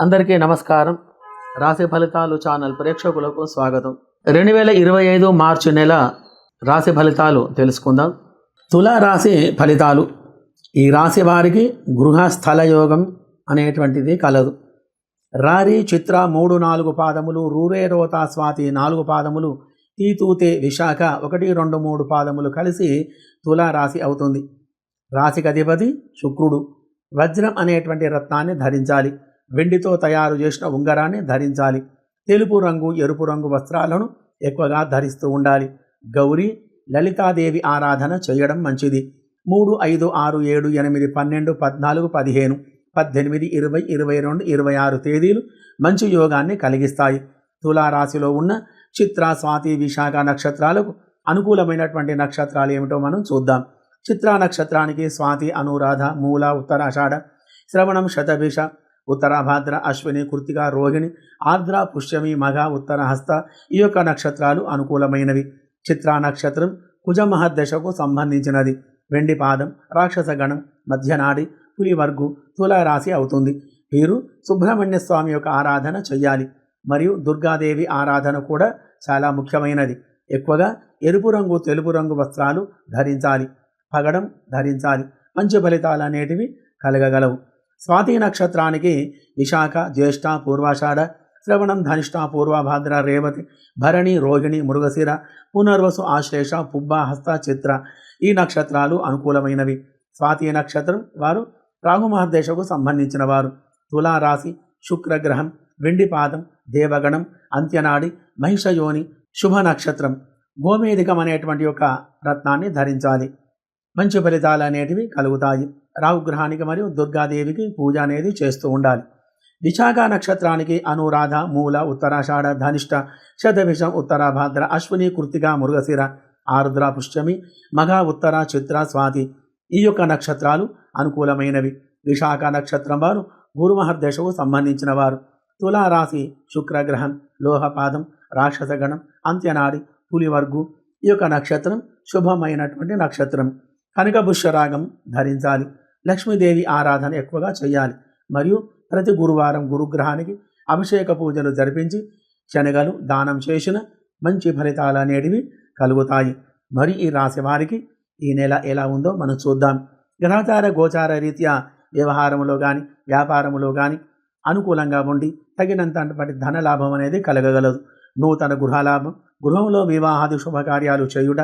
అందరికీ నమస్కారం. రాశి ఫలితాలు ఛానల్ ప్రేక్షకులకు స్వాగతం. రెండు వేల ఇరవై ఐదు మార్చి నెల రాశి ఫలితాలు తెలుసుకుందాం. తుల రాశి ఫలితాలు. ఈ రాశి వారికి గృహస్థల యోగం అనేటువంటిది కలదు. రారి చిత్ర మూడు నాలుగు పాదములు రూరే రోతా స్వాతి నాలుగు పాదములు తీతూతే విశాఖ ఒకటి రెండు మూడు పాదములు కలిసి తుల రాశి అవుతుంది. రాశికి అధిపతి శుక్రుడు. వజ్రం అనేటువంటి రత్నాన్ని ధరించాలి. వెండితో తయారు చేసిన ఉంగరాన్ని ధరించాలి. తెలుపు రంగు ఎరుపు రంగు వస్త్రాలను ఎక్కువగా ధరిస్తూ ఉండాలి. గౌరీ లలితాదేవి ఆరాధన చేయడం మంచిది. మూడు ఐదు ఆరు ఏడు ఎనిమిది పన్నెండు పద్నాలుగు పదిహేను పద్దెనిమిది ఇరవై ఇరవై రెండు ఇరవై ఆరు తేదీలు మంచి యోగాన్ని కలిగిస్తాయి. తులారాశిలో ఉన్న చిత్ర స్వాతి విశాఖ నక్షత్రాలకు అనుకూలమైనటువంటి నక్షత్రాలు ఏమిటో మనం చూద్దాం. చిత్ర నక్షత్రానికి స్వాతి అనురాధ మూల ఉత్తరాషాఢ శ్రవణం శతభిష ఉత్తరాభాద్ర అశ్విని కృతిక రోహిణి ఆర్ద్ర పుష్యమి మఘ ఉత్తర హస్త ఈ యొక్క నక్షత్రాలు అనుకూలమైనవి. చిత్రా నక్షత్రం కుజమహర్దశకు సంబంధించినది. వెండి పాదం రాక్షస గణం మధ్యనాడి పులివర్గు తులారాశి అవుతుంది. వీరు సుబ్రహ్మణ్య స్వామి యొక్క ఆరాధన చెయ్యాలి. మరియు దుర్గాదేవి ఆరాధన కూడా చాలా ముఖ్యమైనది. ఎక్కువగా ఎరుపు రంగు తెలుపు రంగు వస్త్రాలు ధరించాలి. పగడం ధరించాలి. మంచి ఫలితాలు అనేటివి కలగగలవు. స్వాతి నక్షత్రానికి విశాఖ జ్యేష్ఠ పూర్వాషాఢ శ్రవణం ధనిష్ట పూర్వభాద్ర రేవతి భరణి రోహిణి మృగశిర పునర్వసు ఆశ్లేష పుబ్బ హస్త చిత్ర ఈ నక్షత్రాలు అనుకూలమైనవి. స్వాతి నక్షత్రం వారు రాహుమహర్దేశకు సంబంధించిన వారు. తులారాశి శుక్రగ్రహం వెండిపాదం దేవగణం అంత్యనాడి మహిషయోని శుభ నక్షత్రం. గోమేధికం అనేటువంటి యొక్క రత్నాన్ని ధరించాలి. మంచి ఫలితాలు అనేటివి కలుగుతాయి. రాహుగ్రహానికి మరియు దుర్గాదేవికి పూజ అనేది చేస్తూ ఉండాలి. విశాఖ నక్షత్రానికి అనురాధ మూల ఉత్తరాషాఢ ధనిష్ట శతభిషం ఉత్తరాభాద్ర అశ్విని కృతిక మృగశిర ఆరుద్ర పుష్యమి మఘ ఉత్తర చిత్ర స్వాతి ఈ యొక్క నక్షత్రాలు అనుకూలమైనవి. విశాఖ నక్షత్రం వారు గురుమహర్దశకు సంబంధించిన వారు. తులారాశి శుక్రగ్రహం లోహపాదం రాక్షసగణం అంత్యనాడి పులివర్గు ఈ యొక్క నక్షత్రం శుభమైనటువంటి నక్షత్రం. కనకభుష్యరాగం ధరించాలి. లక్ష్మీదేవి ఆరాధన ఎక్కువగా చేయాలి. మరియు ప్రతి గురువారం గురుగ్రహానికి అభిషేక పూజలు జరిపించి శనగలు దానం చేసిన మంచి ఫలితాలు అనేటివి కలుగుతాయి. మరి ఈ రాశి వారికి ఈ నెల ఎలా ఉందో మనం చూద్దాం. గ్రహచార గోచార రీత్యా వ్యవహారంలో కానీ వ్యాపారంలో కానీ అనుకూలంగా ఉండి తగినంత ధన లాభం అనేది కలగగలదు. నూతన గృహలాభం గృహంలో వివాహాది శుభకార్యాలు చేయుట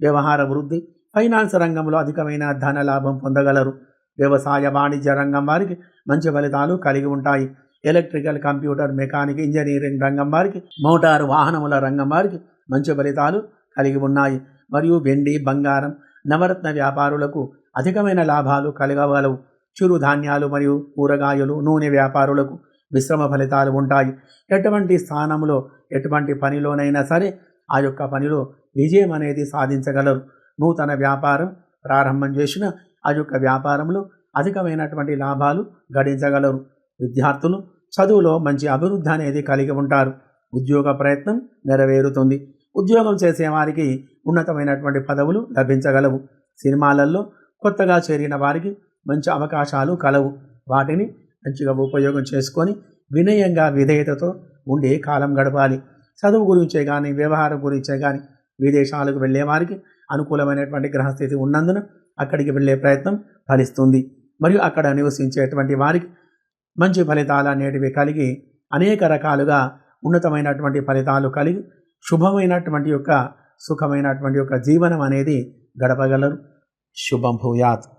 వ్యవహార వృద్ధి ఫైనాన్స్ రంగంలో అధికమైన ధన లాభం పొందగలరు. వ్యవసాయ వాణిజ్య రంగం వారికి మంచి ఫలితాలు కలిగి ఉంటాయి. ఎలక్ట్రికల్ కంప్యూటర్ మెకానిక్ ఇంజనీరింగ్ రంగం వారికి మోటారు వాహనముల రంగం వారికి మంచి ఫలితాలు కలిగి ఉన్నాయి. మరియు వెండి బంగారం నవరత్న వ్యాపారులకు అధికమైన లాభాలు కలగగలవు. చిరుధాన్యాలు మరియు కూరగాయలు నూనె వ్యాపారులకు మిశ్రమ ఫలితాలు ఉంటాయి. ఎటువంటి స్థానంలో ఎటువంటి పనిలోనైనా సరే ఆ యొక్క పనిలో విజయం అనేది సాధించగలరు. నూతన వ్యాపారం ప్రారంభం చేసిన ఆ యొక్క వ్యాపారంలో అధికమైనటువంటి లాభాలు గడించగలరు. విద్యార్థులు చదువులో మంచి అభివృద్ధి అనేది కలిగి ఉంటారు. ఉద్యోగ ప్రయత్నం నెరవేరుతుంది. ఉద్యోగం చేసేవారికి ఉన్నతమైనటువంటి పదవులు లభించగలవు. సినిమాలలో కొత్తగా చేరిన వారికి మంచి అవకాశాలు కలవు. వాటిని మంచిగా ఉపయోగం చేసుకొని వినయంగా విధేయతతో ఉండే కాలం గడపాలి. చదువు గురించే కానీ వ్యవహారం గురించే కానీ విదేశాలకు వెళ్ళేవారికి అనుకూలమైనటువంటి గ్రహస్థితి ఉన్నందున అక్కడికి వెళ్ళే ప్రయత్నం ఫలిస్తుంది. మరియు అక్కడ నివసించేటువంటి వారికి మంచి ఫలితాలు అనేటివి కలిగి అనేక రకాలుగా ఉన్నతమైనటువంటి ఫలితాలు కలిగి శుభమైనటువంటి యొక్క సుఖమైనటువంటి యొక్క జీవనం అనేది గడపగలరు. శుభం భూయాత్.